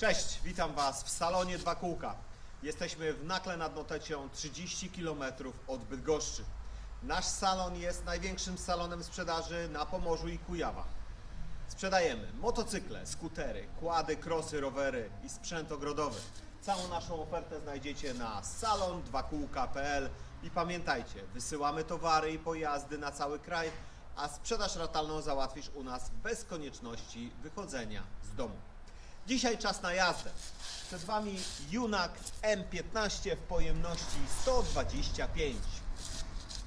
Cześć, witam Was w salonie Dwa Kółka. Jesteśmy w Nakle nad Notecią, 30 km od Bydgoszczy. Nasz salon jest największym salonem sprzedaży na Pomorzu i Kujawach. Sprzedajemy motocykle, skutery, kłady, krosy, rowery i sprzęt ogrodowy. Całą naszą ofertę znajdziecie na salon2kółka.pl i pamiętajcie, wysyłamy towary i pojazdy na cały kraj, a sprzedaż ratalną załatwisz u nas bez konieczności wychodzenia z domu. Dzisiaj czas na jazdę. Przed Wami Junak M15 w pojemności 125.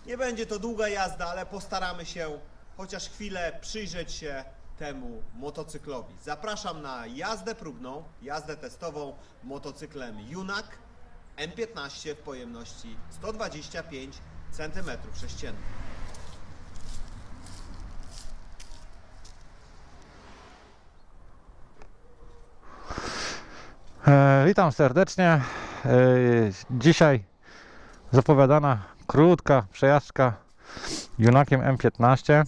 Nie będzie to długa jazda, ale postaramy się chociaż chwilę przyjrzeć się temu motocyklowi. Zapraszam na jazdę próbną, jazdę testową motocyklem Junak M15 w pojemności 125 cm3. E, witam serdecznie. E, dzisiaj zapowiadana krótka przejażdżka Junakiem M15.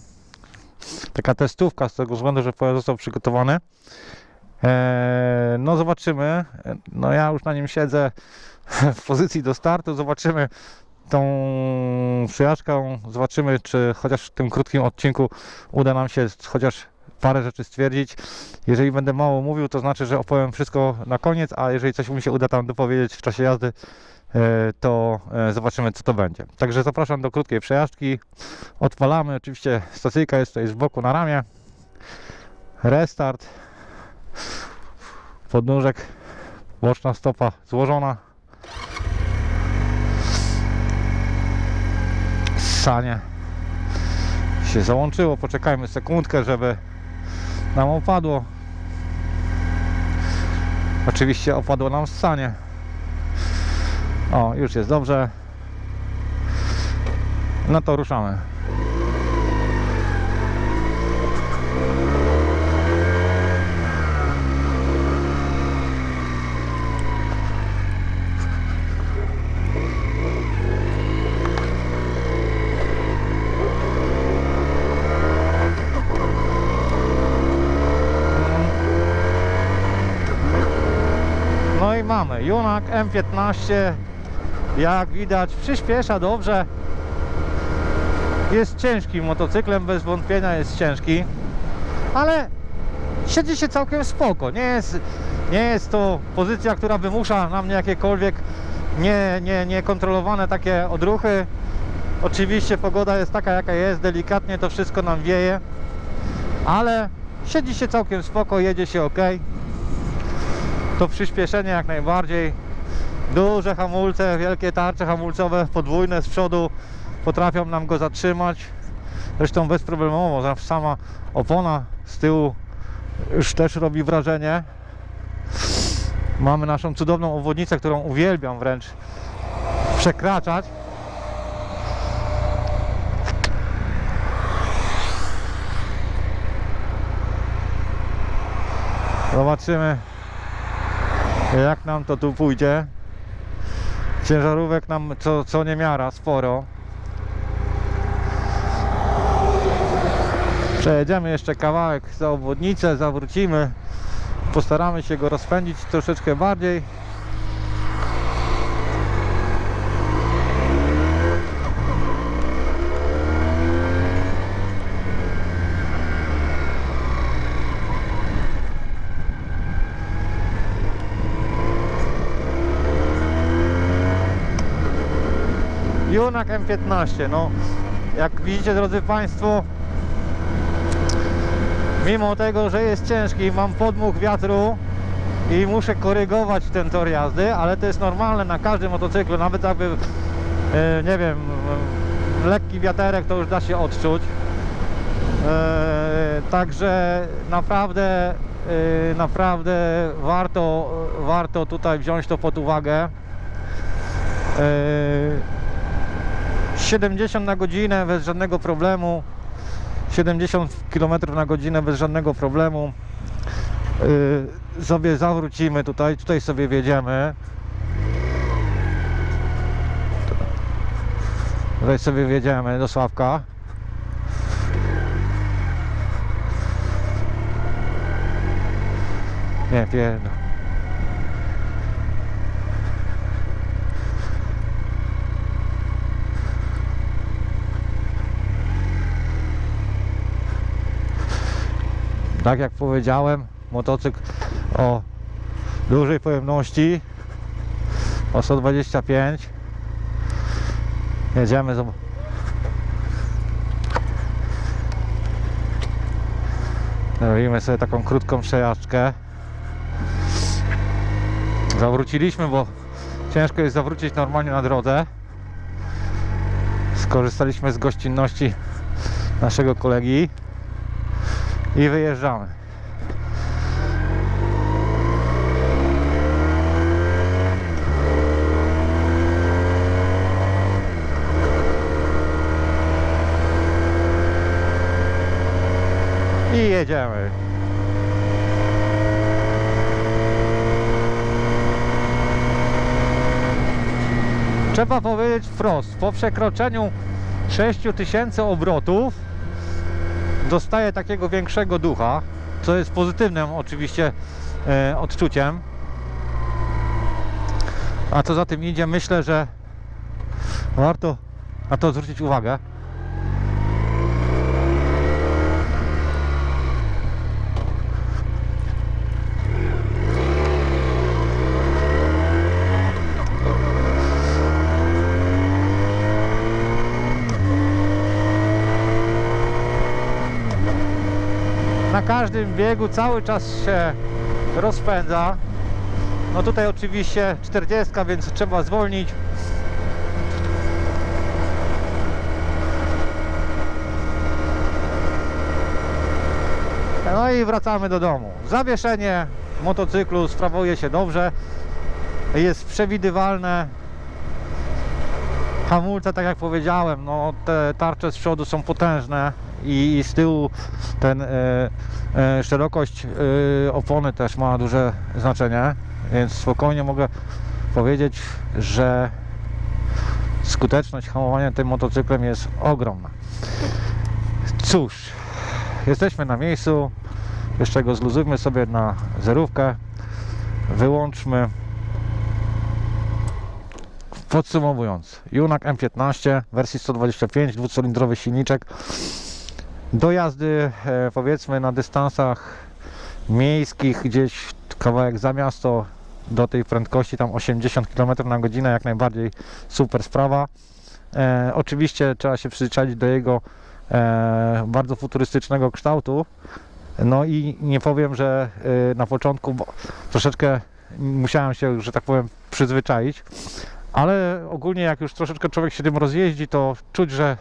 Taka testówka z tego względu, że pojazd został przygotowany. E, no zobaczymy. No ja już na nim siedzę w pozycji do startu. Zobaczymy tą przejażdżką. Zobaczymy, czy chociaż w tym krótkim odcinku uda nam się chociaż parę rzeczy stwierdzić. Jeżeli będę mało mówił, to znaczy, że opowiem wszystko na koniec, a jeżeli coś mi się uda tam dopowiedzieć w czasie jazdy, e, to e, zobaczymy, co to będzie. Także zapraszam do krótkiej przejażdżki. Odpalamy. Oczywiście stacyjka jest tutaj z boku na ramię. Restart. Podnóżek. Boczna stopa złożona. Sanie się załączyło. Poczekajmy sekundkę, żeby nam opadło. Oczywiście opadło nam ssanie. O, już jest dobrze. No to ruszamy. Mamy. Junak M15 jak widać przyspiesza dobrze. Jest ciężkim motocyklem bez wątpienia jest ciężki ale siedzi się całkiem spoko. Nie jest, nie jest to pozycja, która wymusza na mnie jakiekolwiek nie, nie, niekontrolowane takie odruchy. Oczywiście pogoda jest taka jaka jest delikatnie to wszystko nam wieje ale siedzi się całkiem spoko, jedzie się ok to przyspieszenie jak najbardziej. Duże hamulce, wielkie tarcze hamulcowe, podwójne z przodu potrafią nam go zatrzymać. Zresztą bezproblemowo, sama opona z tyłu już też robi wrażenie. Mamy naszą cudowną obwodnicę, którą uwielbiam wręcz przekraczać. Zobaczymy jak nam to tu pójdzie? Ciężarówek nam co, co nie miara sporo. Przejedziemy jeszcze kawałek za obwodnicę zawrócimy postaramy się go rozpędzić troszeczkę bardziej Junak M15 no. Jak widzicie drodzy Państwo mimo tego, że jest ciężki mam podmuch wiatru i muszę korygować ten tor jazdy, ale to jest normalne na każdym motocyklu, nawet jakby e, nie wiem e, lekki wiaterek to już da się odczuć. E, także naprawdę naprawdę warto warto tutaj wziąć to pod uwagę 70 na godzinę bez żadnego problemu. 70 km na godzinę bez żadnego problemu. Yy, sobie zawrócimy tutaj tutaj sobie wjedziemy. Tutaj sobie wjedziemy do Sławka. Nie pierdol Tak jak powiedziałem, motocykl o dużej pojemności o 125 jedziemy zob- Robimy sobie taką krótką przejażdżkę. Zawróciliśmy, bo ciężko jest zawrócić normalnie na drodze. Skorzystaliśmy z gościnności naszego kolegi i wyjeżdżamy I jedziemy. Trzeba powiedzieć wprost, po przekroczeniu 6000 obrotów dostaję takiego większego ducha, co jest pozytywnym oczywiście e, odczuciem. A co za tym idzie, myślę, że warto na to zwrócić uwagę. na każdym biegu cały czas się rozpędza. No tutaj oczywiście 40, więc trzeba zwolnić. No i wracamy do domu. Zawieszenie motocyklu sprawuje się dobrze. Jest przewidywalne. Hamulce, tak jak powiedziałem, no te tarcze z przodu są potężne i, i z tyłu ten e, e, szerokość e, opony też ma duże znaczenie, więc spokojnie mogę powiedzieć, że skuteczność hamowania tym motocyklem jest ogromna. Cóż, jesteśmy na miejscu, jeszcze go zluzujmy sobie na zerówkę, wyłączmy Podsumowując, Junak M15 wersji 125, dwucylindrowy silniczek. Do jazdy e, powiedzmy na dystansach miejskich, gdzieś kawałek za miasto do tej prędkości tam 80 km na godzinę, jak najbardziej super sprawa. E, oczywiście trzeba się przyzwyczaić do jego e, bardzo futurystycznego kształtu. No i nie powiem, że e, na początku troszeczkę musiałem się, że tak powiem, przyzwyczaić ale ogólnie jak już troszeczkę człowiek się tym rozjeździ, to czuć, że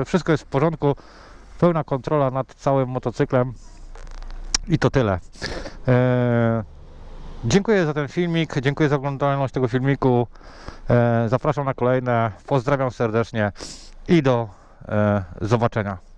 e, wszystko jest w porządku, pełna kontrola nad całym motocyklem i to tyle. E, dziękuję za ten filmik, dziękuję za oglądalność tego filmiku, e, zapraszam na kolejne, pozdrawiam serdecznie i do e, zobaczenia.